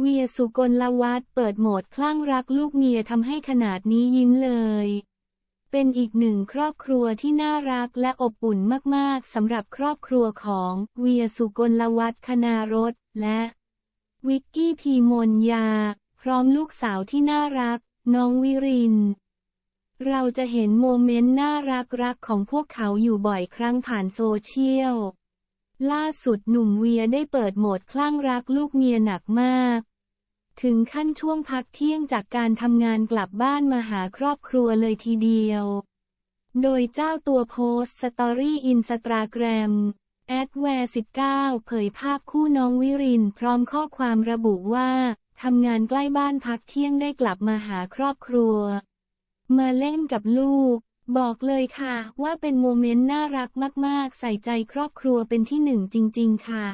เวียสุกลวัฒน์เปิดโหมดคลั่งรักลูกเมียทำให้ขนาดนี้ยิ้มเลย เป็นอีกหนึ่งครอบครัวที่น่ารักและอบอุ่นมากๆสำหรับครอบครัวของเวียสุกลวัฒน์คณารถและวิกกี้พีมนยา พร้อมลูกสาวที่น่ารัก น้องวิริน เราจะเห็นโมเมนต์น่ารักรักของพวกเขาอยู่บ่อยครั้งผ่านโซเชียลล่าสุดหนุ่มเวียได้เปิดโหมดคลั่งรักลูกเมียหนักมาก ถึงขั้นช่วงพักเที่ยงจากการทำงานกลับบ้านมาหาครอบครัวเลยทีเดียว โดยเจ้าตัวโพสต์สตอรี่อินสตาแกรมแอดแวร์19 เผยภาพคู่น้องวิรินพร้อมข้อความระบุว่าทำงานใกล้บ้านพักเที่ยงได้กลับมาหาครอบครัว มาเล่นกับลูก บอกเลยค่ะ ว่าเป็นโมเมนต์น่ารักมาก ๆ ใส่ใจครอบครัวเป็นที่หนึ่งจริง ๆ ค่ะ